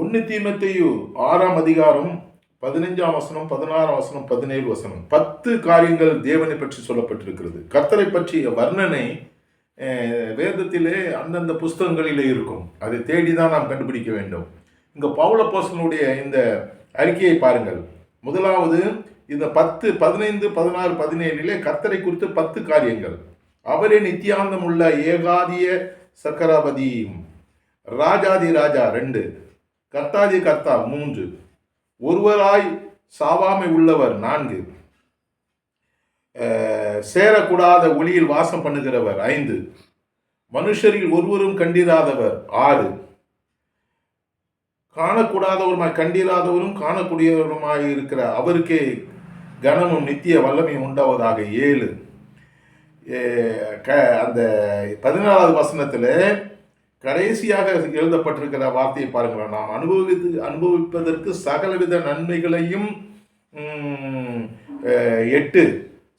ஒன்று தீமத்தையு ஆறாம் அதிகாரம் பதினஞ்சாம் வசனம் பதினாறாம் வசனம் பதினேழு வசனம். பத்து காரியங்கள் தேவனை பற்றி சொல்லப்பட்டிருக்கிறது. கர்த்தரை பற்றிய வர்ணனை வேதத்திலே அந்தந்த புஸ்தகங்களிலே இருக்கும். அதை தேடி தான் நாம் கண்டுபிடிக்க வேண்டும். இங்கே பவுல போசனுடைய இந்த அறிக்கையை பாருங்கள். முதலாவது இந்த பத்து பதினைந்து பதினாறு பதினேழிலே கர்த்தரை குறித்து பத்து காரியங்கள். அவரே நித்தியாந்தம் உள்ள ஏகாதிய சக்கராபதியும் ராஜாதி ராஜா ரெண்டு. கர்த்தாதி கர்த்தா மூன்று. ஒருவராய் சாவாமை உள்ளவர் நான்கு. சேரக்கூடாத ஒளியில் வாசம் பண்ணுகிறவர் ஐந்து. மனுஷரில் ஒருவரும் கண்டிராதவர் ஆறு. காணக்கூடாதவருமாய் கண்டிராதவரும் காணக்கூடியவருமாய் இருக்கிற அவருக்கே கனமும் நித்திய வல்லமையும் உண்டாவதாக ஏழு. க அந்த பதினாலாவது வசனத்தில் கடைசியாக எழுதப்பட்டிருக்கிற வார்த்தையை பாருங்களேன். நாம் அனுபவித்து அனுபவிப்பதற்கு சகலவித நன்மைகளையும் எட்டு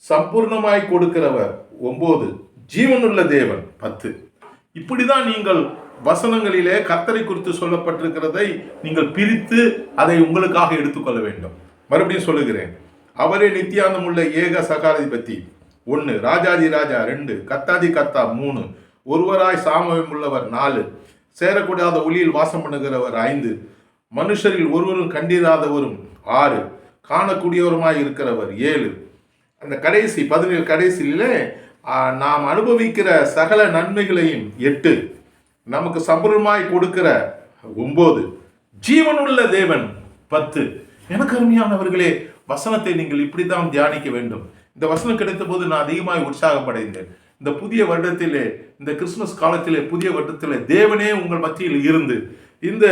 சம்பூர்ணமாய் கொடுக்கிறவர் ஒம்பது ஜீவனுள்ள தேவன் பத்து. இப்படிதான் நீங்கள் வசனங்களிலே கர்த்தரை குறித்து சொல்லப்பட்டிருக்கிறதை நீங்கள் பிரித்து அதை உங்களுக்காக எடுத்துக்கொள்ள வேண்டும். மறுபடியும் சொல்லுகிறேன். அவரே நித்தியானந்தம் உள்ள ஏக சகாதிபதி. ஒன்று ராஜாதி ராஜா ரெண்டு கத்தாதி கத்தா மூணு ஒருவராய் சாமயம் உள்ளவர் நாலு. சேரக்கூடாத ஒளியில் வாசம் பண்ணுகிறவர் ஐந்து. மனுஷரில் ஒருவரும் கண்டிராதவரும் ஆறு. காணக்கூடியவருமாய் இருக்கிறவர் ஏழு. அந்த கடைசி பதினேழு கடைசியிலே நாம் அனுபவிக்கிற சகல நன்மைகளையும் எட்டு. நமக்கு சம்பூர்ணமாய் கொடுக்கிற ஒன்பது ஜீவனுள்ள தேவன் பத்து. எனக்கு அருமையானவர்களே வசனத்தை நீங்கள் இப்படித்தான் தியானிக்க வேண்டும். இந்த வசனம் கிடைத்த போது நான் அதிகமாய் உற்சாகப்படைந்தேன். இந்த புதிய வருடத்திலே இந்த கிறிஸ்துமஸ் காலத்திலே புதிய வருடத்திலே தேவனே உங்கள் மத்தியில் இருந்து இந்த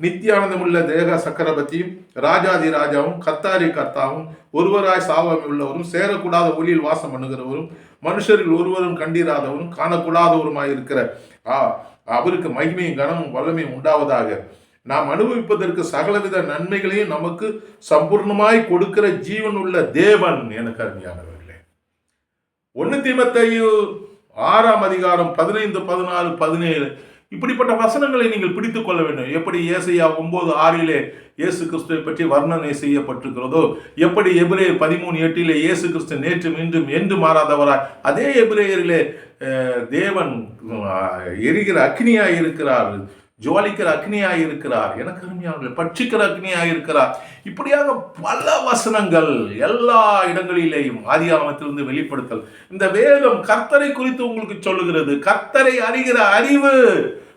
நித்தியானந்தமுள்ள தேக சக்கரவர்த்தியும் ராஜாதி ராஜாவும் கத்தாரி கர்த்தாவும் ஒருவராய் சாவாமி உள்ளவரும் சேரக்கூடாத ஒளியில் வாசம் பண்ணுகிறவரும் மனுஷரில் ஒருவரும் கண்டிராதவரும் காணக்கூடாதவருமாய் இருக்கிற ஆ, அவருக்கு மகிமையும் கனமும் வல்லமையும் உண்டாவதாக. நாம் அனுபவிப்பதற்கு சகலவித நன்மைகளையும் நமக்கு சம்பூர்ணமாய் கொடுக்கிற ஜீவன் உள்ள தேவன் எனக்கு அருமையானவர். ஒன்று தீமத்தையு ஆறாம் அதிகாரம் பதினைந்து பதினாலு பதினேழு. இப்படிப்பட்ட வசனங்களை நீங்கள் பிடித்து கொள்ள வேண்டும். எப்படி ஏசையா ஒன்பது ஆறிலே இயேசு கிறிஸ்துவை பற்றி வர்ணனை செய்யப்பட்டிருக்கிறதோ எப்படி எபிரேயர் பதிமூணு எட்டிலே இயேசு கிறிஸ்து நேற்று இன்றும் என்று மாறாதவராய் அதே எபிரேயரிலே தேவன் எரிகிற அக்னியாய் இருக்கிறார் ஜுவாலிக்கிற அக்னியாக இருக்கிறார் எனக்கு அருமையானவர்கள் பட்சிக்கிற அக்னியாக இருக்கிறார் இப்படியாக பல வசனங்கள் எல்லா இடங்களிலேயும் ஆதியாகமத்திலிருந்து வெளிப்படுத்தல். இந்த வேதம் கர்த்தரை குறித்து உங்களுக்கு சொல்லுகிறது. கர்த்தரை அறிகிற அறிவு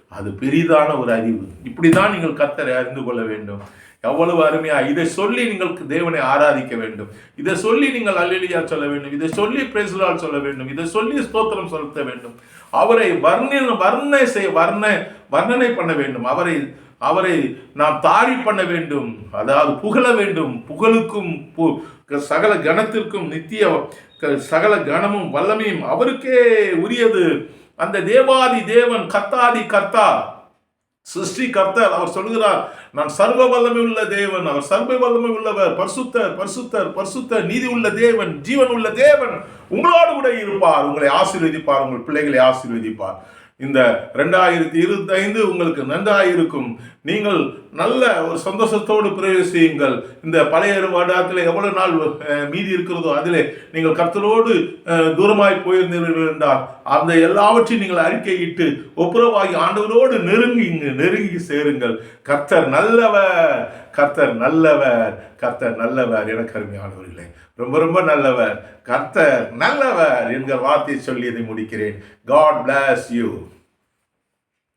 அது பெரிதான ஒரு அறிவு. இப்படி தான் நீங்கள் கத்தரை அறிந்து கொள்ள வேண்டும். எவ்வளவு அருமையா இதை சொல்லி நீங்கள் தேவனை ஆராதிக்க வேண்டும். இதை சொல்லி நீங்கள் அல்லியா சொல்ல வேண்டும். இதை சொல்லி பிரேசலால் சொல்ல வேண்டும். இதை சொல்லி ஸ்தோத்திரம் செலுத்த வேண்டும். அவரை வர்ண வர்ணனை செய் வர்ண வர்ணனை பண்ண வேண்டும். அவரை அவரை நாம் தாரி பண்ண வேண்டும். அதாவது புகழ வேண்டும். புகழுக்கும் பு- சகல கணத்திற்கும் நித்திய க- சகல கணமும் வல்லமையும் அவருக்கே உரியது. அந்த தேவாதி தேவன் கர்த்தாதி கர்த்தா சிருஷ்டி கர்த்தர் அவர் சொல்கிறார் நான் சர்வ வல்லமை உள்ள தேவன் அவர் சர்வ வல்லமை உள்ளவர் பரிசுத்தர் பரிசுத்தர் பரிசுத்தர் நீதி உள்ள தேவன் ஜீவன் உள்ள தேவன் உங்களோடு கூட இருப்பார் உங்களை ஆசீர்வதிப்பார் உங்கள் பிள்ளைகளை ஆசீர்வதிப்பார். இந்த ரெண்டாயிரத்தி இருபத்தி ஐந்து உங்களுக்கு நன்றாக இருக்கும் நீங்கள் நல்ல ஒரு சந்தோஷத்தோடு பிரவேசியுங்கள். இந்த பழைய வருடத்தில் எவ்வளவு நாள் மீதி இருக்கிறதோ அதிலே நீங்கள் கர்த்தரோடு தூரமாய் போயிருந்தீர்கள் என்றால் அந்த எல்லாவற்றையும் நீங்கள் அறிக்கையிட்டு ஒப்புரவாகி ஆண்டவரோடு நெருங்கி நெருங்கி சேருங்கள். கர்த்தர் நல்லவர். கர்த்தர் நல்லவர் கர்த்தர் நல்லவர் என கருமையானவர்களே. ரொம்ப ரொம்ப நல்லவர் கர்த்தர் நல்லவர் என்கிற வார்த்தையை சொல்லி இதை முடிக்கிறேன். God bless you